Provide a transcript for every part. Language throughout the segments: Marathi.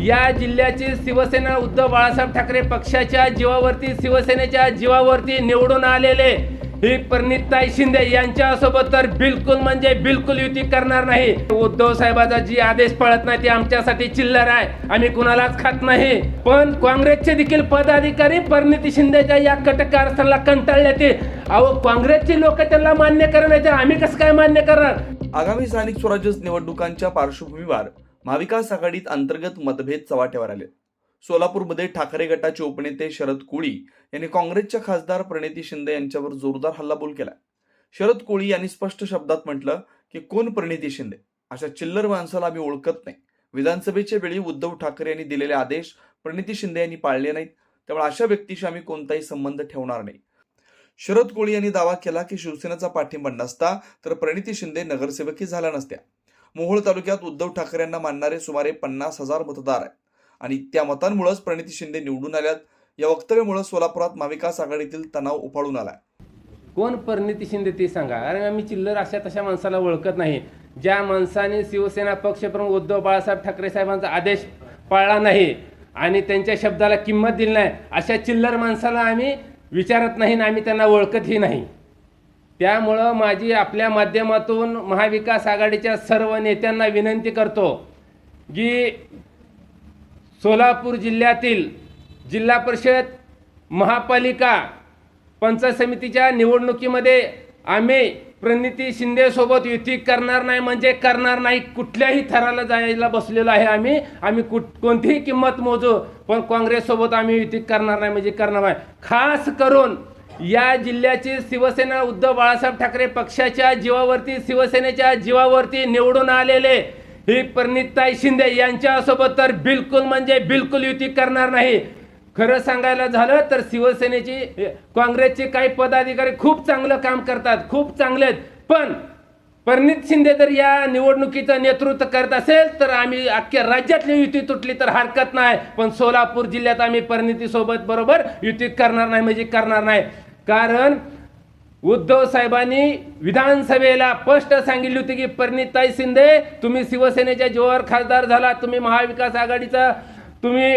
या जिल्ह्याची शिवसेना उद्धव बाळासाहेब ठाकरे पक्षाच्या जीवावरती शिवसेनेच्या जीवावरती निवडून आलेले ही परिणिताई शिंदे यांच्यासोबत तर बिलकुल म्हणजे बिलकुल युती करणार नाही. उद्धव साहेबाचा जी आदेश पळत नाही ते आमच्यासाठी चिल्लर आहे. आम्ही कुणालाच खात नाही. पण काँग्रेसचे देखील पदाधिकारी परिणिती शिंदेच्या या कटक कंटाळले ते. अहो काँग्रेसचे लोक त्यांना मान्य करण्याचे आम्ही कसं काय मान्य करणार? आगामी स्थानिक स्वराज्य निवडणुकांच्या पार्श्वभूमीवर महाविकास आघाडीत अंतर्गत मतभेद चव्हाट्यावर आले. सोलापूरमध्ये ठाकरे गटाचे उपनेते शरद कोळी यांनी काँग्रेसच्या खासदार प्रणिती शिंदे यांच्यावर जोरदार हल्लाबोल केला. शरद कोळी यांनी स्पष्ट शब्दात म्हटलं की कोण प्रणिती शिंदे? अशा चिल्लर माणसाला आम्ही ओळखत नाही. विधानसभेच्या वेळी उद्धव ठाकरे यांनी दिलेले आदेश प्रणिती शिंदे यांनी पाळले नाहीत. त्यामुळे अशा व्यक्तीशी आम्ही कोणताही संबंध ठेवणार नाही. शरद कोळी यांनी दावा केला की शिवसेनेचा पाठिंबा नसता तर प्रणिती शिंदे नगरसेवकी झाल्या नसत्या. मोहोळ तालुक्यात उद्धव ठाकरे यांना मानणारे सुमारे पन्नास हजार मतदार आहेत. आणि त्या मतांमुळेच प्रणिती शिंदे निवडून आल्यात. या वक्तव्यामुळे सोलापुरात महाविकास आघाडीतील तणाव उफाळून आलाय. कोण परिणिती शिंदे ते सांगा. कारण आम्ही चिल्लर अशा तशा माणसाला ओळखत नाही. ज्या माणसाने शिवसेना पक्षप्रमुख उद्धव बाळासाहेब ठाकरे साहेबांचा आदेश पाळला नाही आणि त्यांच्या शब्दाला किंमत दिली नाही अशा चिल्लर माणसाला आम्ही विचारत नाही आणि आम्ही त्यांना ओळखतही नाही. त्यामुळं माझी आपल्या माध्यमातून महाविकास आघाडीच्या सर्व नेत्यांना विनंती करतो की सोलापूर जिल्ह्यातील जिल्हा परिषद महापालिका पंचायत समितीच्या निवडणुकीमध्ये आम्ही प्रणिती शिंदेसोबत युती करणार नाही म्हणजे करणार नाही कुठल्याही थराला जायला बसलेलो आहे आम्ही. आम्ही कुठ कोणतीही किंमत मोजू पण काँग्रेससोबत आम्ही युती करणार नाही म्हणजे करणार नाही. खास करून या जिल्ह्याची शिवसेना उद्धव बाळासाहेब ठाकरे पक्षाच्या जीवावरती शिवसेनेच्या जीवावरती निवडून आलेले ही परिणिताई शिंदे यांच्यासोबत तर बिलकुल म्हणजे बिलकुल युती करणार नाही. खरं सांगायला झालं तर शिवसेनेची काँग्रेसचे काही पदाधिकारी खूप चांगलं काम करतात खूप चांगले आहेत. पण परिणित शिंदे जर या निवडणुकीचं नेतृत्व करत असेल तर आम्ही अख्ख्या राज्यातली युती तुटली तर हरकत नाही. पण सोलापूर जिल्ह्यात आम्ही परिणितीसोबत बरोबर युती करणार नाही म्हणजे करणार नाही. कारण उद्धव साहेबांनी विधानसभेला स्पष्ट सांगितली होती की परिणिताई शिंदे तुम्ही शिवसेनेच्या जोवर खासदार झाला तुम्ही महाविकास आघाडीचा तुम्ही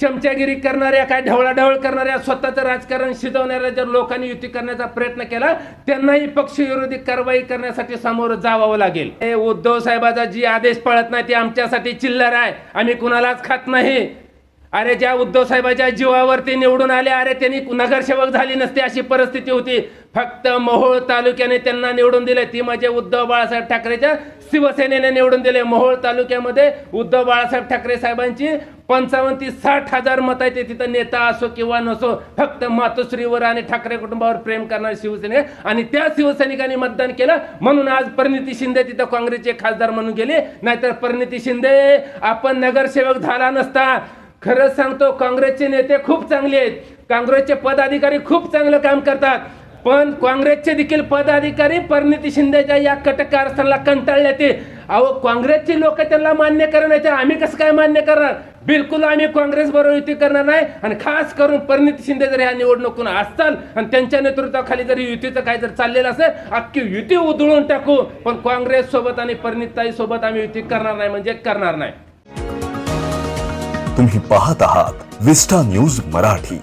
चमचागिरी करणाऱ्या काय ढवळाढवळ करणाऱ्या स्वतःचं राजकारण शिजवणाऱ्या जर लोकांनी युती करण्याचा प्रयत्न केला त्यांनाही पक्षविरोधी कारवाई करण्यासाठी समोर जावावं लागेल. हे उद्धव साहेबाचा जी आदेश पळत नाही ते आमच्यासाठी चिल्लर आहे. आम्ही कुणालाच खात नाही. अरे ज्या उद्धव साहेबाच्या जीवावरती निवडून आले अरे त्यांनी नगरसेवक झाली नसते अशी परिस्थिती होती. फक्त मोहोळ तालुक्याने त्यांना निवडून दिले ती म्हणजे उद्धव बाळासाहेब ठाकरेच्या शिवसेनेने निवडून दिले मोहोळ तालुक्यामध्ये उद्धव बाळासाहेब ठाकरे साहेबांची पंचावन्न ती साठ हजार मत आहे ते तिथं नेता असो किंवा नसो फक्त मातोश्रीवर आणि ठाकरे कुटुंबावर प्रेम करणारे शिवसेने आणि त्या शिवसैनिकांनी मतदान केलं. म्हणून आज परिणिती शिंदे तिथं काँग्रेसचे खासदार म्हणून गेले. नाहीतर परिणिती शिंदे आपण नगरसेवक झाला नसता. खरंच सांगतो काँग्रेसचे नेते खूप चांगले आहेत. काँग्रेसचे पदाधिकारी खूप चांगलं काम करतात. पण काँग्रेसचे देखील पदाधिकारी परिणिती शिंदेच्या या कटक कारस्थानाला कंटाळले ते अहो काँग्रेसचे लोक त्यांना मान्य करण्याचे आम्ही कसं काय मान्य करणार? बिलकुल आम्ही काँग्रेस बरोबर युती करणार नाही. आणि खास करून परिणिती शिंदे जर ह्या निवडणुकून असताल आणि त्यांच्या नेतृत्वाखाली जर युतीचं काय जर चाललेलं असेल अख्खी युती उधळून टाकू. पण काँग्रेस सोबत आणि परिणिताई सोबत आम्ही युती करणार नाही म्हणजे करणार नाही. तुम्ही पाहत आहात विस्टा न्यूज मराठी.